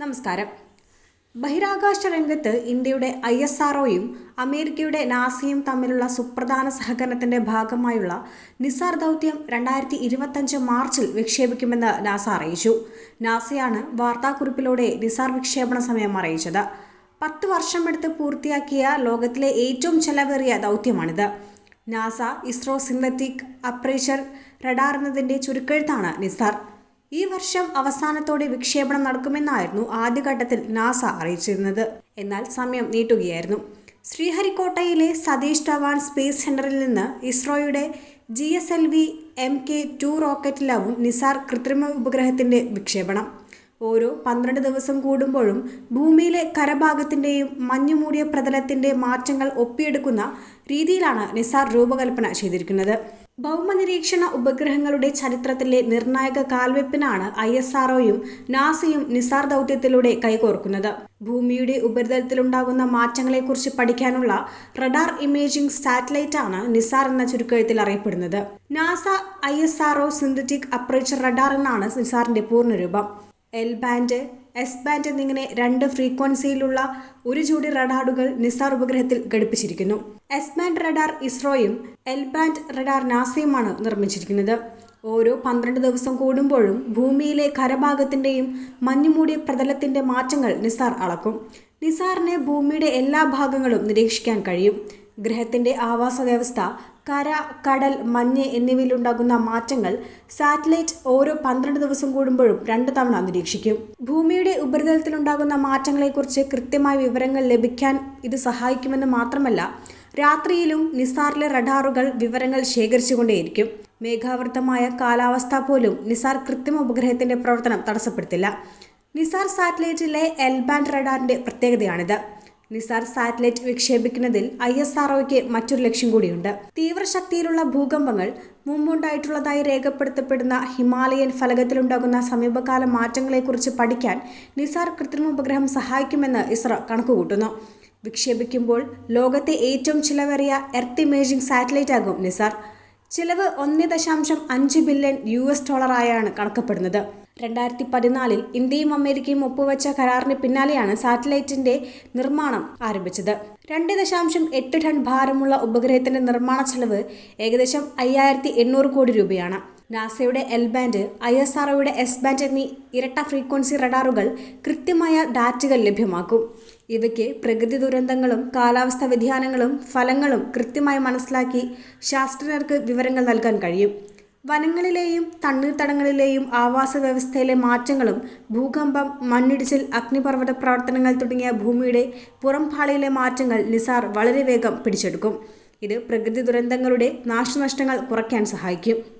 നമസ്കാരം. ബഹിരാകാശ രംഗത്ത് ഇന്ത്യയുടെ ഐ എസ് ആർഒയും അമേരിക്കയുടെ നാസയും തമ്മിലുള്ള സുപ്രധാന സഹകരണത്തിന്റെ ഭാഗമായുള്ള നിസാർ ദൗത്യം രണ്ടായിരത്തി ഇരുപത്തഞ്ച് മാർച്ചിൽ വിക്ഷേപിക്കുമെന്ന് നാസ അറിയിച്ചു. നാസയാണ് വാർത്താക്കുറിപ്പിലൂടെ നിസാർ വിക്ഷേപണ സമയം അറിയിച്ചത്. പത്ത് വർഷമെടുത്ത് പൂർത്തിയാക്കിയ ലോകത്തിലെ ഏറ്റവും ചെലവേറിയ ദൗത്യമാണിത്. NASA ISRO synthetic aperture radar എന്നതിന്റെ ചുരുക്കെഴുത്താണ് നിസാർ. ഈ വർഷം അവസാനത്തോടെ വിക്ഷേപണം നടക്കുമെന്നായിരുന്നു ആദ്യഘട്ടത്തിൽ നാസ അറിയിച്ചിരുന്നത്. എന്നാൽ സമയം നീട്ടുകയായിരുന്നു. ശ്രീഹരിക്കോട്ടയിലെ സതീഷ് ധവാൻ സ്പേസ് സെന്ററിൽ നിന്ന് ഇസ്രോയുടെ G S L V M K two റോക്കറ്റിലാവും NISAR കൃത്രിമ ഉപഗ്രഹത്തിന്റെ വിക്ഷേപണം. ഓരോ പന്ത്രണ്ട് ദിവസം കൂടുമ്പോഴും ഭൂമിയിലെ കരഭാഗത്തിന്റെയും മഞ്ഞുമൂടിയ പ്രതലത്തിന്റെ മാറ്റങ്ങൾ ഒപ്പിയെടുക്കുന്ന രീതിയിലാണ് നിസാർ രൂപകൽപ്പന ചെയ്തിരിക്കുന്നത്. ഭൗമനിരീക്ഷണ ഉപഗ്രഹങ്ങളുടെ ചരിത്രത്തിലെ നിർണായക കാൽവെപ്പിനാണ് ഐ എസ് ആർഒയും നാസയും നിസാർ ദൗത്യത്തിലൂടെ കൈകോർക്കുന്നത്. ഭൂമിയുടെ ഉപരിതലത്തിലുണ്ടാകുന്ന മാറ്റങ്ങളെക്കുറിച്ച് പഠിക്കാനുള്ള റഡാർ ഇമേജിംഗ് സാറ്റലൈറ്റ് ആണ് നിസാർ എന്ന ചുരുക്കെഴുത്തിൽ അറിയപ്പെടുന്നത്. NASA I S R O synthetic aperture radar എന്നാണ് നിസാറിന്റെ പൂർണരൂപം. എൽ ബാൻഡ് എസ് ബാൻഡ് എന്നിങ്ങനെ രണ്ട് ഫ്രീക്വൻസിയിലുള്ള ഒരു ജോഡി റഡാറുകൾ നിസാർ ഉപഗ്രഹത്തിൽ ഘടിപ്പിച്ചിരിക്കുന്നു. എസ് ബാൻഡ് റഡാർ ഇസ്രോയും എൽ ബാൻഡ് റഡാർ നാസയുമാണ് നിർമ്മിച്ചിരിക്കുന്നത്. ഓരോ പന്ത്രണ്ട് ദിവസം കൂടുമ്പോഴും ഭൂമിയിലെ കരഭാഗത്തിന്റെയും മഞ്ഞുമൂടിയ പ്രതലത്തിന്റെ മാറ്റങ്ങൾ നിസാർ അളക്കും. നിസാറിന് ഭൂമിയുടെ എല്ലാ ഭാഗങ്ങളും നിരീക്ഷിക്കാൻ കഴിയും. ഗ്രഹത്തിന്റെ ആവാസ വ്യവസ്ഥ കര കടൽ മഞ്ഞ് എന്നിവയിലുണ്ടാകുന്ന മാറ്റങ്ങൾ സാറ്റലൈറ്റ് ഓരോ പന്ത്രണ്ട് ദിവസം കൂടുമ്പോഴും രണ്ട് തവണ നിരീക്ഷിക്കും. ഭൂമിയുടെ ഉപരിതലത്തിലുണ്ടാകുന്ന മാറ്റങ്ങളെക്കുറിച്ച് കൃത്യമായ വിവരങ്ങൾ ലഭിക്കാൻ ഇത് സഹായിക്കുമെന്ന് മാത്രമല്ല രാത്രിയിലും നിസാറിലെ റഡാറുകൾ വിവരങ്ങൾ ശേഖരിച്ചുകൊണ്ടേയിരിക്കും. മേഘാവൃതമായ കാലാവസ്ഥ പോലും നിസാർ കൃത്രിമ ഉപഗ്രഹത്തിന്റെ പ്രവർത്തനം തടസ്സപ്പെടുത്തില്ല. നിസാർ സാറ്റലൈറ്റിലെ എൽ ബാൻഡ് റഡാറിന്റെ പ്രത്യേകതയാണിത്. നിസാർ സാറ്റലൈറ്റ് വിക്ഷേപിക്കുന്നതിൽ ഐ എസ് ആർഒയ്ക്ക് മറ്റൊരു ലക്ഷ്യം കൂടിയുണ്ട്. തീവ്രശക്തിയിലുള്ള ഭൂകമ്പങ്ങൾ മുമ്പുണ്ടായിട്ടുള്ളതായി രേഖപ്പെടുത്തപ്പെടുന്ന ഹിമാലയൻ ഫലകത്തിലുണ്ടാകുന്ന സമീപകാല മാറ്റങ്ങളെക്കുറിച്ച് പഠിക്കാൻ നിസാർ കൃത്രിമ ഉപഗ്രഹം സഹായിക്കുമെന്ന് ഇസ്രോ കണക്കുകൂട്ടുന്നു. വിക്ഷേപിക്കുമ്പോൾ ലോകത്തെ ഏറ്റവും ചിലവേറിയ എർത്ത് ഇമേജിംഗ് സാറ്റലൈറ്റ് ആകും നിസാർ. ചിലവ് ഒന്ന് ദശാംശം അഞ്ച് ബില്യൺ യു എസ് ഡോളറായാണ് കണക്കപ്പെടുന്നത്. രണ്ടായിരത്തി പതിനാലിൽ ഇന്ത്യയും അമേരിക്കയും ഒപ്പുവെച്ച കരാറിന് പിന്നാലെയാണ് സാറ്റലൈറ്റിന്റെ നിർമ്മാണം ആരംഭിച്ചത്. രണ്ട് ദശാംശം എട്ട് ടൺ ഭാരമുള്ള ഉപഗ്രഹത്തിന്റെ നിർമ്മാണ ചെലവ് ഏകദേശം അയ്യായിരത്തി എണ്ണൂറ് കോടി രൂപയാണ്. നാസയുടെ എൽ ബാൻഡ് ഐ എസ് ആർഒയുടെ എസ് ബാൻഡ് എന്നീ ഇരട്ട ഫ്രീക്വൻസി റഡാറുകൾ കൃത്യമായ ഡാറ്റകൾ ലഭ്യമാക്കും. ഇവയ്ക്ക് പ്രകൃതി ദുരന്തങ്ങളും കാലാവസ്ഥാ വ്യതിയാനങ്ങളും ഫലങ്ങളും കൃത്യമായി മനസ്സിലാക്കി ശാസ്ത്രജ്ഞർക്ക് വിവരങ്ങൾ നൽകാൻ കഴിയും. വനങ്ങളിലെയും തണ്ണീർത്തടങ്ങളിലെയും ആവാസ വ്യവസ്ഥയിലെ മാറ്റങ്ങളും ഭൂകമ്പം മണ്ണിടിച്ചിൽ അഗ്നിപർവത പ്രവർത്തനങ്ങൾ തുടങ്ങിയ ഭൂമിയുടെ പുറംപാളിയിലെ മാറ്റങ്ങൾ നിസാർ വളരെ വേഗം പിടിച്ചെടുക്കും. ഇത് പ്രകൃതി ദുരന്തങ്ങളുടെ നാശനഷ്ടങ്ങൾ കുറയ്ക്കാൻ സഹായിക്കും.